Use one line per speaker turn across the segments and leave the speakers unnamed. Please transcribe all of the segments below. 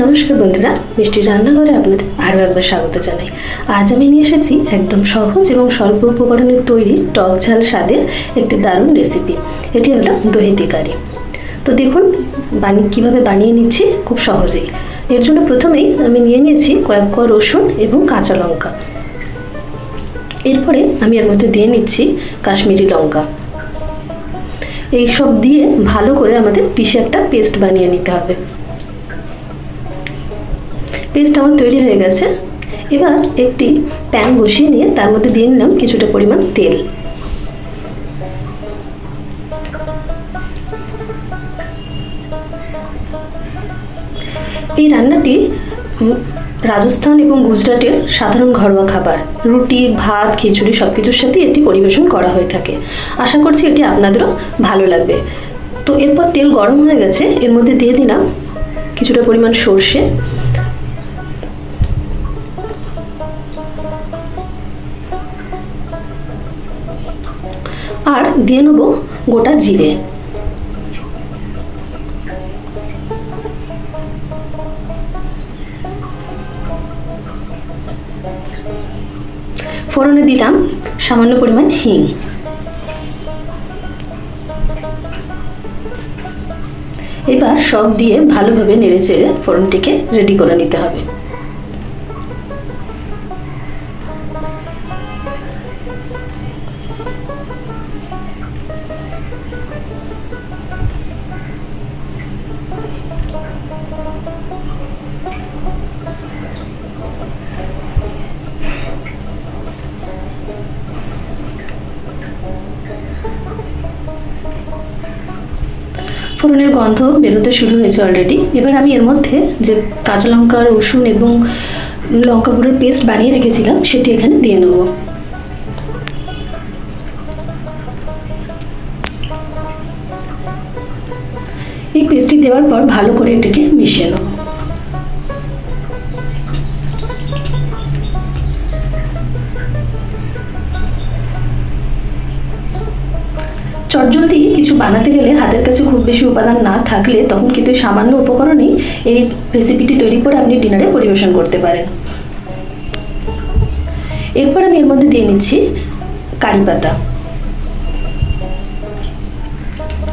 নমস্কার বন্ধুরা মিষ্টির রান্নাঘরে আপনাদের আরও একবার স্বাগত জানাই। আজ আমি নিয়ে এসেছি একদম সহজ এবং স্বল্প উপকরণের তৈরি টক ঝাল স্বাদের একটি দারুণ রেসিপি এটি হলো দহিতি কারি তো দেখুন, বানি, কীভাবে বানিয়ে নিচ্ছি, খুব সহজেই। এর জন্য প্রথমেই আমি নিয়ে নিয়েছি কয়েক ক রসুন এবং কাঁচা লঙ্কা। এরপরে আমি এর মধ্যে দিয়ে নিচ্ছি কাশ্মীরি লঙ্কা। এই সব দিয়ে ভালো করে আমাদের পিসে একটা পেস্ট বানিয়ে নিতে হবে। পেস্ট আমার তৈরি হয়ে গেছে। এবার একটি প্যান বসিয়ে নিয়ে তার মধ্যে দিয়ে নিলাম কিছুটা পরিমাণ তেল। এই রান্নাটি রাজস্থান এবং গুজরাটের সাধারণ ঘরোয়া খাবার। রুটি, ভাত, খিচুড়ি সব কিছুর সাথে এটি পরিবেশন করা হয়ে থাকে। আশা করছি এটি আপনাদেরও ভালো লাগবে। তো এরপর তেল গরম হয়ে গেছে। এর মধ্যে দিয়ে দিলাম কিছুটা পরিমাণ সর্ষে। আর দিয়ে নেব গোটা জিরে। ফোড়নে দিলাম সামান্য পরিমাণ হিং। এবার সব দিয়ে ভালোভাবে নেড়ে চেড়ে ফোড়নটিকে রেডি করে নিতে হবে। ফোড়নের গন্ধ বেরোতে শুরু হয়েছে অলরেডি এবার আমি এর মধ্যে যে কাঁচা লঙ্কা রসুন এবং লঙ্কা গুঁড়োর পেস্ট বানিয়ে রেখেছিলাম, সেটি এখানে দিয়ে নেব। এই পেস্টটি দেওয়ার পর ভালো করে এটিকে মিশিয়ে নেব। চটজলদি কিছু বানাতে গেলে হাতের কাছে খুব বেশি উপাদান না থাকলে তখন কিন্তু সামান্য উপকরণেই এই রেসিপিটি তৈরি করে আপনি ডিনারে পরিবেশন করতে পারেন। এরপর আমি এর মধ্যে দিয়ে নিচ্ছি কারি পাতা।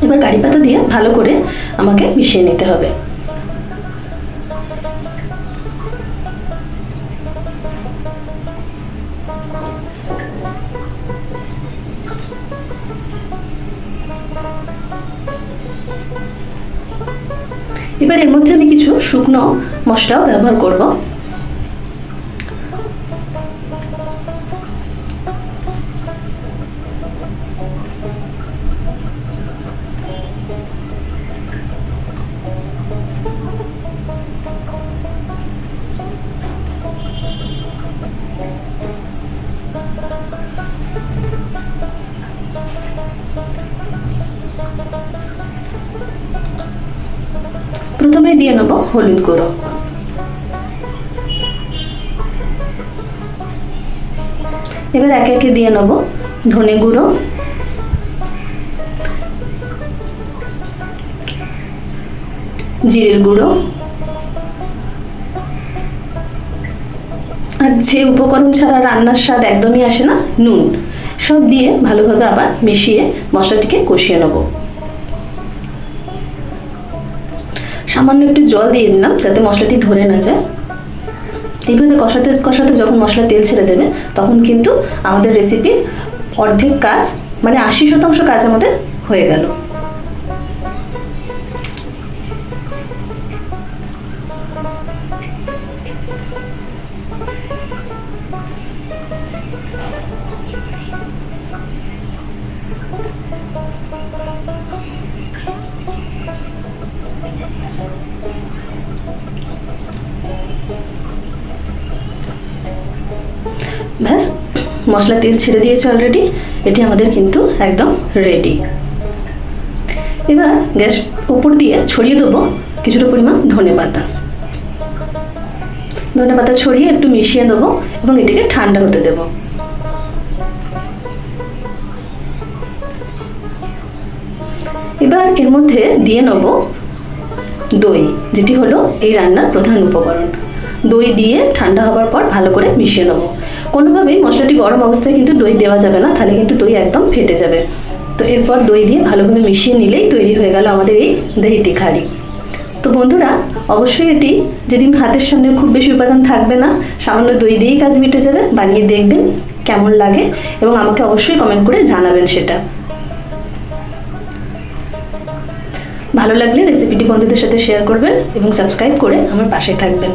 এবার কারি পাতা দিয়ে ভালো করে আমাকে মিশিয়ে নিতে হবে। এবার এর মধ্যে আমি কিছু শুকনো মশলাও ব্যবহার করব। প্রথমে দিয়ে নেব হলুদ গুঁড়ো। এবার একে একে দিয়ে নেব ধনে গুঁড়ো। জিরের গুঁড়ো। আর যে উপকরণ ছাড়া রান্নার স্বাদ একদমই আসে না, নুন। সব দিয়ে ভালোভাবে আবার মিশিয়ে মশলাটিকে কষিয়ে নেব। সামান্য একটু জল দিয়ে দিলাম যাতে মশলাটি ধরে না যায়। এইভাবে কষাতে কষাতে যখন মশলা তেল ছেড়ে দেবে, তখন কিন্তু আমাদের রেসিপির অর্ধেক কাজ মানে আশি শতাংশ কাজ আমাদের হয়ে গেল। ব্যাস, মশলা তেল ছেড়ে দিয়েছে অলরেডি এটি আমাদের কিন্তু একদম রেডি এবার গ্যাস উপর দিয়ে ছড়িয়ে দেবো কিছুটা পরিমাণ ধনে পাতা। ধনে পাতা ছড়িয়ে একটু মিশিয়ে দেবো এবং এটিকে ঠান্ডা হতে দেবো। এবার এর মধ্যে দিয়ে নেব দই, যেটি হলো এই রান্নার প্রধান উপকরণ। দই দিয়ে ঠান্ডা হওয়ার পর ভালো করে মিশিয়ে নেব। কোনোভাবেই মশলাটি গরম অবস্থায় কিন্তু দই দেওয়া যাবে না, তাহলে কিন্তু দই একদম ফেটে যাবে। তো এরপর দই দিয়ে ভালোভাবে মিশিয়ে নিলেই তৈরি হয়ে গেল আমাদের এই দহি তিখারি তো বন্ধুরা, অবশ্যই এটি যেদিন হাতের সামনে খুব বেশি উপাদান থাকবে না, সামান্য দই দিয়েই কাজ মিটে যাবে, বানিয়ে দেখবেন কেমন লাগে এবং আমাকে অবশ্যই কমেন্ট করে জানাবেন সেটা। ভালো লাগলে রেসিপিটি বন্ধুদের সাথে শেয়ার করবেন এবং সাবস্ক্রাইব করে আমার পাশে থাকবেন।